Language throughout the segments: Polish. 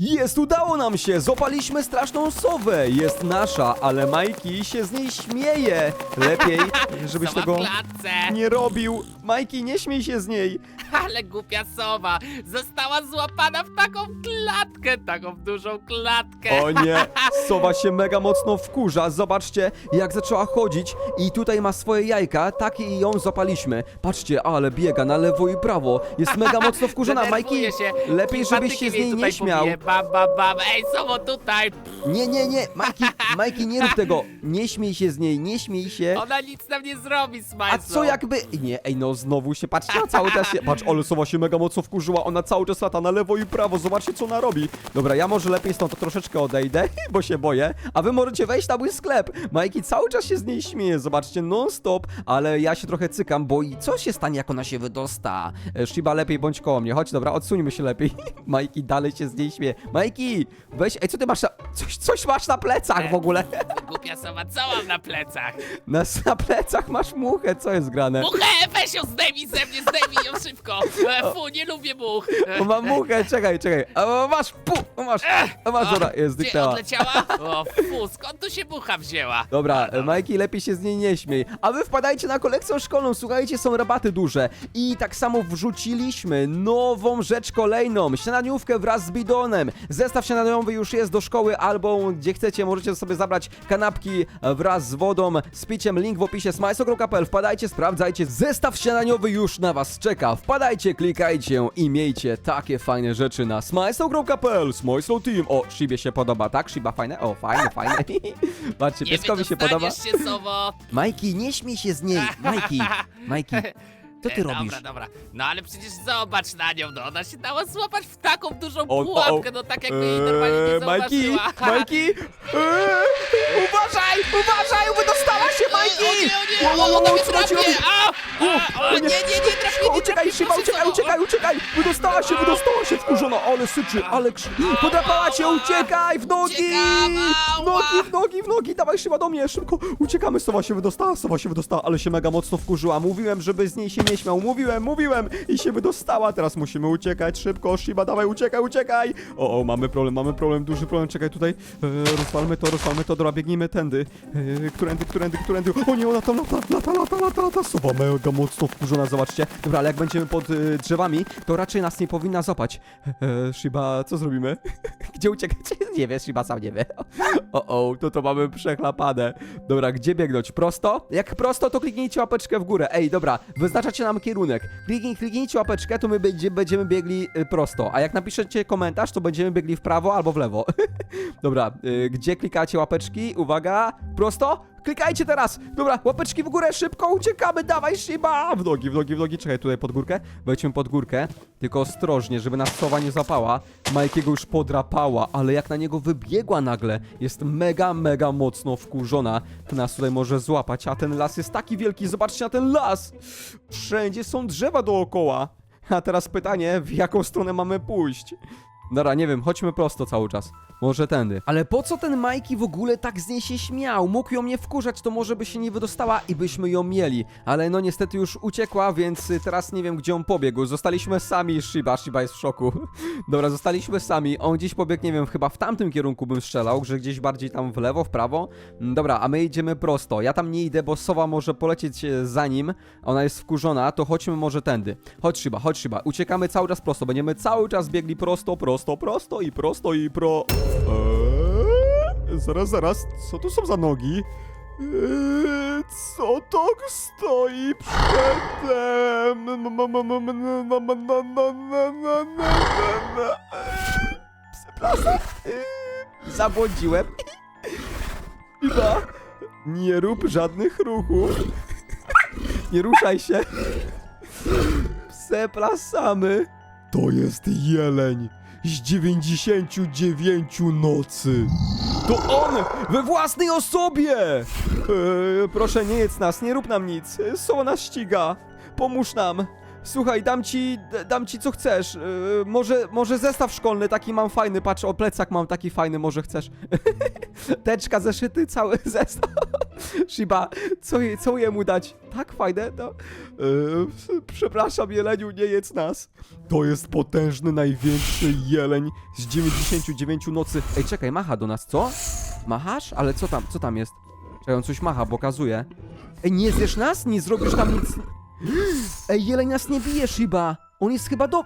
Jest, udało nam się! Zopaliśmy straszną sowę! Jest nasza, ale Majki się z niej śmieje! Lepiej, żebyś Sowa tego w klatce. nie robił! Majki, nie śmiej się z niej! Ale głupia sowa została złapana w taką klatkę, taką dużą klatkę. O nie, sowa się mega mocno wkurza. Zobaczcie, jak zaczęła chodzić i tutaj ma swoje jajka, takie i ją zopaliśmy. Patrzcie, ale biega na lewo i prawo. Jest mega mocno wkurzona. Majki, Denerwuje się. lepiej żebyś się z jej niej tutaj nie śmiał. Bam, bam, bam. Ej, sowo tutaj. Nie, nie, nie, Majki, Majki, nie rób tego. Nie śmiej się z niej, nie śmiej się. Ona nic nam nie zrobi, Smajso. A co jakby... Nie, ej no znowu się, patrzcie, ona cały czas się... Patrz, ale sowa się mega mocno wkurzyła, ona cały czas lata na lewo i prawo, zobaczcie co ona robi. Dobra, ja może lepiej stąd troszeczkę odejdę, bo się boję, a wy możecie wejść na mój sklep. Majki cały czas się z niej śmieje, zobaczcie, non stop, ale ja się trochę cykam, bo i co się stanie, jak ona się wydosta? E, Shiba, lepiej bądź koło mnie, chodź, dobra, odsuńmy się lepiej. Majki dalej się z niej śmieje. Majki, weź, ej, co ty masz na... Coś, coś masz na plecach w ogóle. Głupia sowa, co mam na plecach? Na, na plecach masz muchę, co jest grane? Muchę, weź ją, zdejmij ze mnie, zdejmij ją szybko. E, Fu, nie lubię much. O, mam muchę, czekaj, czekaj. A o, masz, pu, o, masz, o, masz, dobra, jest, Gdzie zniknęła. odleciała? O, fu, skąd tu się mucha wzięła? Dobra, Majki, lepiej się z niej nie śmiej. A wy wpadajcie na kolekcję szkolną, słuchajcie, są rabaty duże. I tak samo wrzuciliśmy nową rzecz kolejną, śniadaniówkę wraz z bidonem. Zestaw śniadaniowy już jest do szkoły, albo gdzie chcecie, możecie sobie zabrać kanapki wraz z wodą, z piciem, link w opisie smajso.pl. Wpadajcie, sprawdzajcie, zestaw śniadaniowy już na was czeka. Wpadajcie, klikajcie i miejcie takie fajne rzeczy na smajso.pl. Smajso Team. O, Shibie się podoba, tak? Shiba fajne? O, fajne, fajne. Patrzcie, pieskowi się podoba. wydostaniesz się, sowo. Majki, nie śmiej się z niej! Majki! Majki! Co ty E, robisz? Dobra, dobra. No ale przecież zobacz na nią, no ona się dała złapać w taką dużą O, o, pułapkę, no tak jakby jej normalnie nie Eee, Majki! zauważyła. Majki! Eee, uważaj! Uważaj! Wydostała się Majki! O nie, o nie, Wow, wow, ona wow, mnie co drapie! robi? A, O, nie, nie, nie, trafi, nie Uciekaj, Szyba, uciekaj, uciekaj, uciekaj! Wydostała się, wydostała się, wkurzona, ale syczy, ale krz... Podrapała cię, uciekaj, w nogi! W nogi, w nogi, w nogi, dawaj Szyba do mnie, szybko! Uciekamy, sowa się wydostała, sowa się wydostała, ale się mega mocno wkurzyła. Mówiłem, żeby z niej się nie śmiał, mówiłem, mówiłem i się wydostała. Teraz musimy uciekać, szybko, Shiba, dawaj, uciekaj, uciekaj! O, o, mamy problem, mamy problem, duży problem, czekaj tutaj. E, rozwalmy to, rozwalmy to, dobra, biegnijmy tędy. E, którędy, którędy, którędy. O nie, ona tam lata, lata, lata, lata, lata. Sowa mega mocno wkurzona, zobaczcie. Dobra, ale jak będziemy pod e, drzewami, to raczej nas nie powinna złapać. E, Shiba, co zrobimy? Gdzie uciekać? Nie wie, Shiba sam nie wie. O, o, to to mamy przechlapane. Dobra, gdzie biegnąć? Prosto? Jak prosto, to kliknijcie łapeczkę w górę. Ej, dobra, wyznaczacie nam kierunek. Kliknij, kliknijcie łapeczkę, to my będzie, będziemy biegli y, prosto. A jak napiszecie komentarz, to będziemy biegli w prawo albo w lewo. dobra, y, gdzie klikacie łapeczki? Uwaga, prosto? Klikajcie teraz! Dobra, łapeczki w górę, szybko uciekamy, dawaj Shiba! W nogi, w nogi, w nogi, czekaj tutaj pod górkę. Wejdźmy pod górkę, tylko ostrożnie, żeby nas sowa nie zapała. Majkiego już podrapała, ale jak na niego wybiegła nagle, jest mega, mega mocno wkurzona. Nas tutaj może złapać, a ten las jest taki wielki, zobaczcie na ten las! Wszędzie są drzewa dookoła. A teraz pytanie, w jaką stronę mamy pójść? Dobra, nie wiem, chodźmy prosto cały czas. Może tędy. Ale po co ten Majki w ogóle tak z niej się śmiał? Mógł ją nie wkurzać, to może by się nie wydostała i byśmy ją mieli. Ale no niestety już uciekła, więc y, teraz nie wiem gdzie on pobiegł. Zostaliśmy sami Shiba. Shiba jest w szoku. Dobra, zostaliśmy sami. On gdzieś pobiegł, nie wiem, chyba w tamtym kierunku bym strzelał, że gdzieś bardziej tam w lewo, w prawo. Mm, Dobra, a my idziemy prosto. Ja tam nie idę, bo sowa może polecieć e, za nim. Ona jest wkurzona, to chodźmy może tędy. Chodź Shiba, chodź Shiba. Uciekamy cały czas prosto. Będziemy cały czas biegli prosto, prosto, prosto, prosto i prosto i pro... Eee? Zaraz, zaraz, co tu są za nogi? Eee, co to stoi przede Przepraszam. E? Iba, nie rób żadnych ruchów. Nie ruszaj się. Przepraszamy. To jest jeleń z 99 nocy. To on we własnej osobie! E, proszę, nie jedz nas, nie rób nam nic. Soła nas ściga. Pomóż nam. Słuchaj, dam ci, dam ci co chcesz. E, może, może zestaw szkolny taki mam fajny, patrz, o plecak mam taki fajny, może chcesz. Teczka, zeszyty, cały zestaw. Shiba, co, je, co jemu dać? Tak fajne, to... Yy, przepraszam, jeleniu, nie jedz nas. To jest potężny, największy jeleń z 99 nocy. Ej, czekaj, macha do nas, co? Machasz? Ale co tam, co tam jest? Czekaj, on coś macha, pokazuje. Ej, nie zjesz nas? Nie zrobisz tam nic... Ej, jeleń nas nie bije, Shiba. On jest chyba do...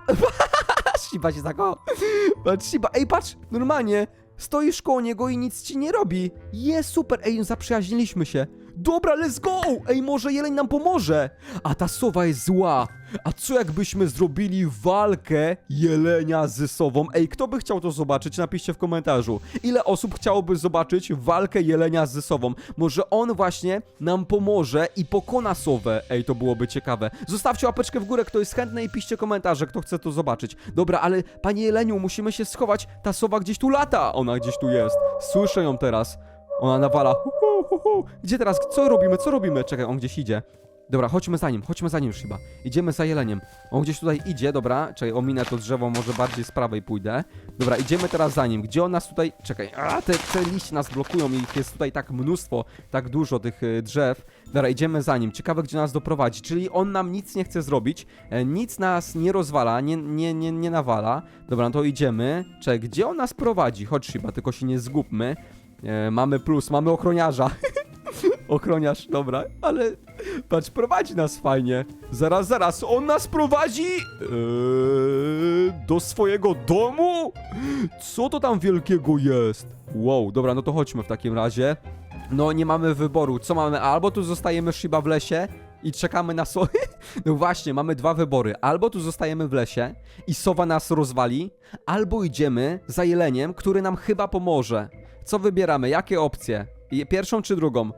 Shiba się zakochał. Patrz, Shiba, ej, patrz, normalnie. Stoisz koło niego i nic ci nie robi. Jest super, ej, zaprzyjaźniliśmy się. Dobra, let's go! Ej, może jeleń nam pomoże. A ta sowa jest zła. A co jakbyśmy zrobili walkę jelenia z sową? Ej, kto by chciał to zobaczyć? Napiszcie w komentarzu. Ile osób chciałoby zobaczyć walkę jelenia z sową? Może on właśnie nam pomoże i pokona sowę. Ej, to byłoby ciekawe. Zostawcie łapeczkę w górę, kto jest chętny i piszcie komentarze, kto chce to zobaczyć. Dobra, ale panie jeleniu, musimy się schować. Ta sowa gdzieś tu lata. Ona gdzieś tu jest. Słyszę ją teraz. Ona nawala. Hu, hu, hu, hu. Gdzie teraz? Co robimy? Co robimy? Czekaj, on gdzieś idzie. Dobra, chodźmy za nim, chodźmy za nim już chyba. Idziemy za jeleniem. On gdzieś tutaj idzie, dobra. Czekaj, ominę to drzewo, może bardziej z prawej pójdę. Dobra, idziemy teraz za nim. Gdzie on nas tutaj... Czekaj, a te, te liście nas blokują i jest tutaj tak mnóstwo, tak dużo tych y, drzew. Dobra, idziemy za nim. Ciekawe, gdzie nas doprowadzi. Czyli on nam nic nie chce zrobić, e, nic nas nie rozwala, nie, nie, nie, nie nawala. Dobra, no to idziemy. Czekaj, gdzie on nas prowadzi? Chodź chyba, tylko się nie zgubmy. E, mamy plus, mamy ochroniarza. Ochroniarz, dobra, ale patrz, prowadzi nas fajnie. Zaraz, zaraz, on nas prowadzi eee, do swojego domu? Co to tam wielkiego jest? Wow, dobra, no to chodźmy w takim razie. No, nie mamy wyboru. Co mamy? Albo tu zostajemy Shiba w lesie i czekamy na so... No właśnie, mamy dwa wybory. Albo tu zostajemy w lesie i sowa nas rozwali, albo idziemy za jeleniem, który nam chyba pomoże. Co wybieramy? Jakie opcje? Je- Pierwszą czy drugą?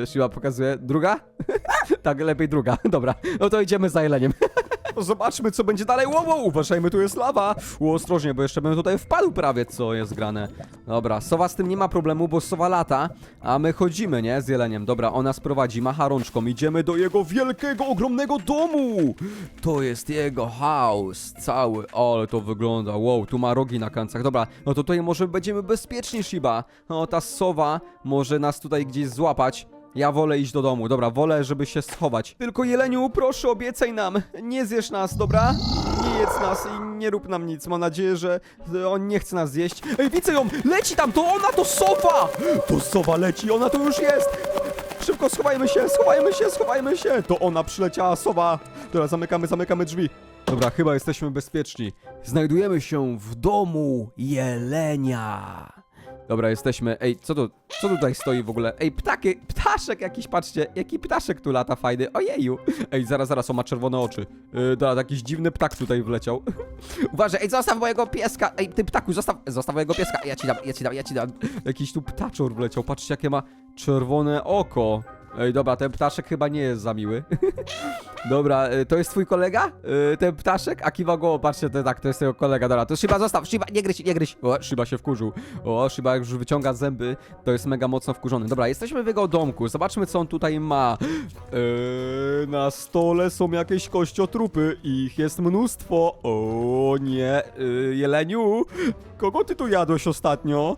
Yy, Shiba pokazuje. Druga? tak, lepiej druga. Dobra, no to idziemy za jeleniem. Zobaczmy, co będzie dalej. Wow, wow, uważajmy, tu jest lawa. Ło, ostrożnie, bo jeszcze bym tutaj wpadł prawie, co jest grane. Dobra, sowa z tym nie ma problemu, bo sowa lata, a my chodzimy, nie, z jeleniem. Dobra, ona sprowadzi, macha rączką, idziemy do jego wielkiego, ogromnego domu. To jest jego house, cały. O, ale to wygląda, wow, tu ma rogi na końcach. Dobra, no to tutaj może będziemy bezpieczni, Shiba. No, ta sowa może nas tutaj gdzieś złapać. Ja wolę iść do domu, dobra, wolę, żeby się schować. Tylko Jeleniu, proszę, obiecaj nam, nie zjesz nas, dobra? Nie jedz nas i nie rób nam nic. Mam nadzieję, że on nie chce nas zjeść. Ej, widzę ją! Leci tam, to ona, to sowa! To sowa leci, ona tu już jest! Szybko schowajmy się, schowajmy się, schowajmy się! To ona przyleciała, sowa! Dobra, zamykamy, zamykamy drzwi. Dobra, chyba jesteśmy bezpieczni. Znajdujemy się w domu jelenia. Dobra, jesteśmy. Ej, co tu, co tutaj stoi w ogóle? Ej, ptaki, ptaszek jakiś, patrzcie, jaki ptaszek tu lata fajny. Ojeju. Ej, zaraz, zaraz, on ma czerwone oczy. Yy, dobra, jakiś dziwny ptak tutaj wleciał. Uważaj, ej, zostaw mojego pieska. Ej, ty ptaku, zostaw, zostaw mojego pieska. Ja ci dam, ja ci dam, ja ci dam. Jakiś tu ptaczor wleciał, patrzcie, jakie ma czerwone oko. Ej, dobra, ten ptaszek chyba nie jest za miły. Dobra, y, to jest twój kolega? Y, Ten ptaszek? A kiwa go, patrzcie, to, tak, to jest jego kolega, dobra, to Shiba zostaw, Shiba, nie gryź, nie gryź. O, Shiba się wkurzył. O, Shiba już wyciąga zęby, to jest mega mocno wkurzony. Dobra, jesteśmy w jego domku, zobaczmy co on tutaj ma. Eee, na stole są jakieś kościotrupy, ich jest mnóstwo. O nie, y, Jeleniu, kogo ty tu jadłeś ostatnio?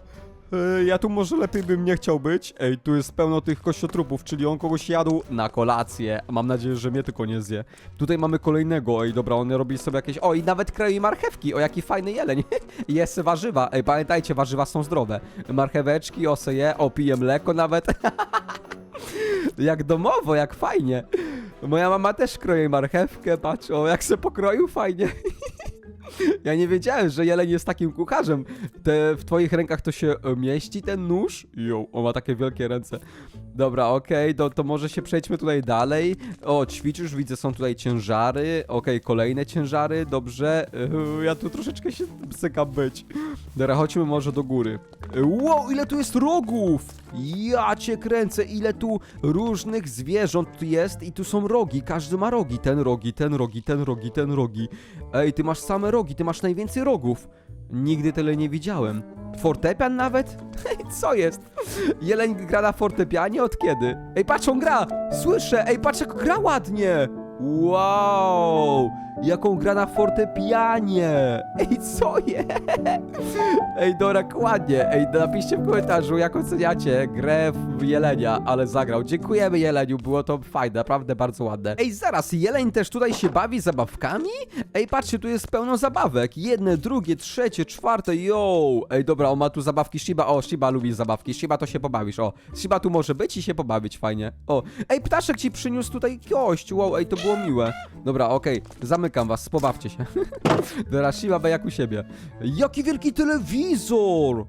E, Ja tu może lepiej bym nie chciał być. Ej, tu jest pełno tych kościotrupów, czyli on kogoś jadł na kolację. Mam nadzieję, że mnie tylko nie zje. Tutaj mamy kolejnego. Ej, dobra, on robi sobie jakieś... O, i nawet kroi marchewki. O, jaki fajny jeleń. Jest warzywa. Ej, pamiętajcie, warzywa są zdrowe. Marcheweczki, oseje, o, mleko nawet. jak domowo, jak fajnie. Moja mama też kroi marchewkę, patrz, o, jak se pokroił, fajnie. Ja nie wiedziałem, że jeleń jest takim kucharzem. Te, w twoich rękach to się e, mieści ten nóż? Jo, on ma takie wielkie ręce. Dobra, okej, to, to może się przejdźmy tutaj dalej. O, ćwiczysz, widzę, są tutaj ciężary. Okej, kolejne ciężary, dobrze. Yy, ja tu troszeczkę się psykam być. Dobra, chodźmy może do góry. Yy, Wow, ile tu jest rogów! Ja cię kręcę, ile tu różnych zwierząt tu jest i tu są rogi, każdy ma rogi. Ten rogi, ten rogi, ten rogi, ten rogi. Ej, ty masz same rogi, ty masz najwięcej rogów. Nigdy tyle nie widziałem. Fortepian nawet? Co jest? Jeleń gra na fortepianie od kiedy? Ej, patrz, on gra! Słyszę! Ej, patrz jak gra ładnie! Wow! Jaką gra na fortepianie! Ej, co je? Ej, dobra, ładnie. Ej, napiszcie w komentarzu, jak oceniacie grę w Jelenia, ale zagrał. Dziękujemy Jeleniu, było to fajne, naprawdę bardzo ładne. Ej, zaraz, Jeleń też tutaj się bawi zabawkami? Ej, patrzcie, tu jest pełno zabawek. Jedne, drugie, trzecie, czwarte, yo! Ej, dobra, on ma tu zabawki Shiba. O, Shiba lubi zabawki. Shiba to się pobawisz, o. Shiba tu może być i się pobawić, fajnie. O, ej, ptaszek ci przyniósł tutaj kość. Wow, ej, to było miłe. Dobra, okej, zamykam was, pobawcie się. Dobra, Shiba be jak u siebie. Jaki wielki telewizor!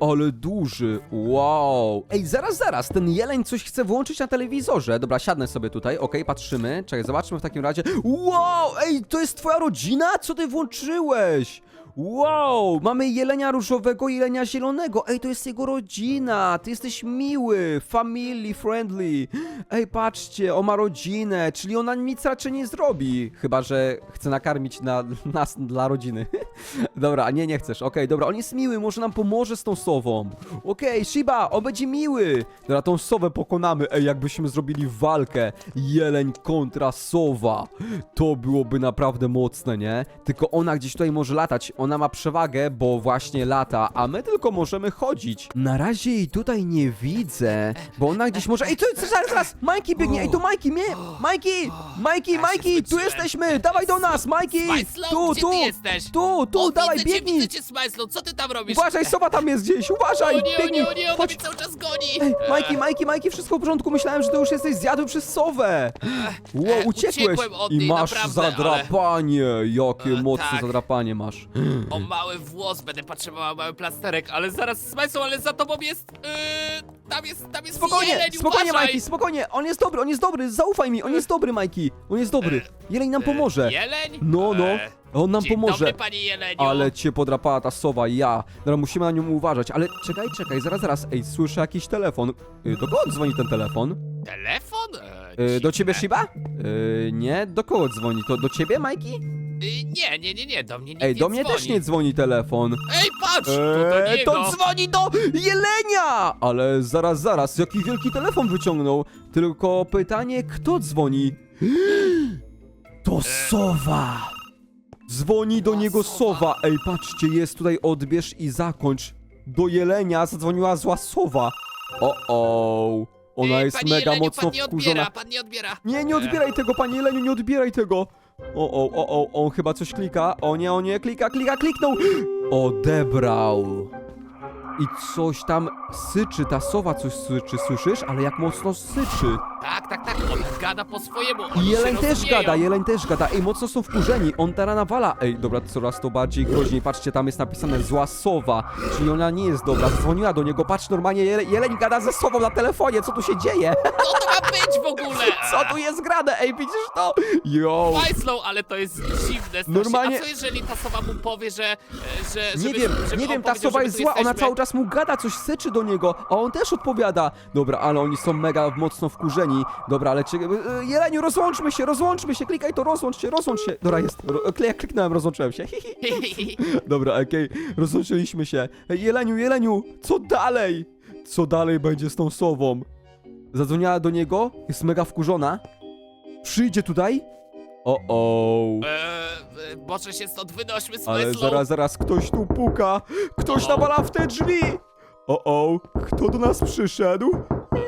Ale duży, wow. Ej, zaraz, zaraz, ten jeleń coś chce włączyć na telewizorze. Dobra, siadnę sobie tutaj, okej, patrzymy. Czekaj, zobaczmy w takim razie. Wow, ej, to jest twoja rodzina? Co ty włączyłeś? Wow, mamy jelenia różowego jelenia zielonego. Ej, to jest jego rodzina. Ty jesteś miły, family friendly. Ej, patrzcie, on ma rodzinę, czyli ona nic raczej nie zrobi. Chyba, że chce nakarmić na, nas dla rodziny. Dobra, nie, nie chcesz. Okej, dobra, on jest miły, może nam pomoże z tą sową. Okej, Shiba, on będzie miły. Dobra, tą sowę pokonamy. Ej, jakbyśmy zrobili walkę. Jeleń kontra sowa. To byłoby naprawdę mocne, nie? Tylko ona gdzieś tutaj może latać. Ona ma przewagę, bo właśnie lata, a my tylko możemy chodzić. Na razie jej tutaj nie widzę, bo ona gdzieś może... Ej, to zaraz, zaraz! Majki biegnie! Ej, to Majki, mnie! Majki! Majki, Majki, tu jesteśmy! Dawaj do nas, Majki! Smajslow, Tu, gdzie tu! ty jesteś? Tu, tu, o, dawaj, widzę cię, biegnij! widzę cię, Smajslow, co ty tam robisz? Uważaj, sowa tam jest gdzieś, uważaj! O nie, o biegnij! nie, o nie, ona Chodź. mnie cały czas goni! Ej, Majki, Majki, Majki, wszystko w porządku. Myślałem, że to już jesteś zjadły przez sowę. E, uciekłeś. uciekłem od I niej, masz naprawdę, ale- zadrapanie. Jakie E, mocne tak. zadrapanie masz. O mały włos, będę potrzebował mały plasterek, ale zaraz Smajslow, ale za tobą jest... Yy, tam jest, tam jest Spokojnie, jeleń, spokojnie, uważaj! Majki, spokojnie. On jest dobry, on jest dobry. Zaufaj mi, on jest dobry, Majki. On jest dobry. Jeleń nam E, pomoże. Jeleń? No, no. E, On nam Dzień pomoże. dobry, panie Jeleniu. Ale cię podrapała ta sowa, ja. Dobra, musimy na nią uważać. Ale czekaj, czekaj, zaraz, zaraz. Ej, słyszę jakiś telefon. Y, Do kogo dzwoni ten telefon? Telefon? E, Y, Do ciebie. Shiba? Y, Nie, do kogo dzwoni? To do ciebie, Majki? Y, nie, nie, nie, nie, do mnie nikt Ej, nie do mnie dzwoni. też nie dzwoni telefon. Ej, patrz, to do Eee, niego. to dzwoni do jelenia! Ale zaraz, zaraz, jaki wielki telefon wyciągnął. Tylko pytanie, kto dzwoni? To sowa! Dzwoni do niego sowa. sowa. Ej, patrzcie, jest tutaj odbierz i zakończ. Do jelenia zadzwoniła zła sowa. O, o. Ona Ej, jest panie mega Jeleniu, mocno pan nie wkurzona. odbiera, pan nie odbiera. Nie, nie odbieraj tego, panie Jeleniu, nie odbieraj tego! O, o, o, o, on chyba coś klika. O nie, o nie, klika, klika, kliknął! Odebrał. I coś tam syczy, ta sowa coś syczy, słyszysz? Ale jak mocno syczy. Tak, tak, tak, gada po swojemu, oni jeleń się też rozumieją. gada, jeleń też gada. Ej, mocno są wkurzeni, on teraz nawala. Ej, dobra, coraz to bardziej groźniej. Patrzcie, tam jest napisane zła sowa, czyli ona nie jest dobra. Dzwoniła do niego, patrz, normalnie jele, jeleń gada ze sową na telefonie, co tu się dzieje? Co to ma być w ogóle? Co tu jest grane? Ej, widzisz to? Yo! Majslow, ale to jest dziwne strasznie. Normalnie- A co jeżeli ta sowa mu powie, że... że Nie żeby, wiem, żeby nie on wiem, ta powiedział, sowa że jest tu zła, ona jesteśmy? cały czas mu gada, coś syczy do niego, a on też odpowiada. Dobra, ale oni są mega mocno wkurzeni. Dobra, ale e, Jeleniu, rozłączmy się, rozłączmy się, klikaj to, rozłącz się, rozłącz się. Dobra, jest, Ro, klik- kliknąłem, rozłączyłem się. Dobra, okej, rozłączyliśmy się. Ej, Jeleniu, Jeleniu, co dalej? Co dalej będzie z tą sową? Zadzwoniała do niego, jest mega wkurzona. Przyjdzie tutaj? O, o. Eee, e, może się stąd wynośmy, Ale Smajslow. zaraz, zaraz, ktoś tu puka! Ktoś O. nawala w te drzwi! O, o, kto do nas przyszedł? Eee,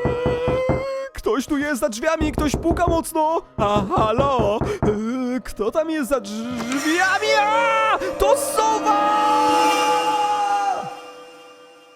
Ktoś tu jest za drzwiami, ktoś puka mocno! A, halo! Eee, Kto tam jest za drzwiami? A! To sowa!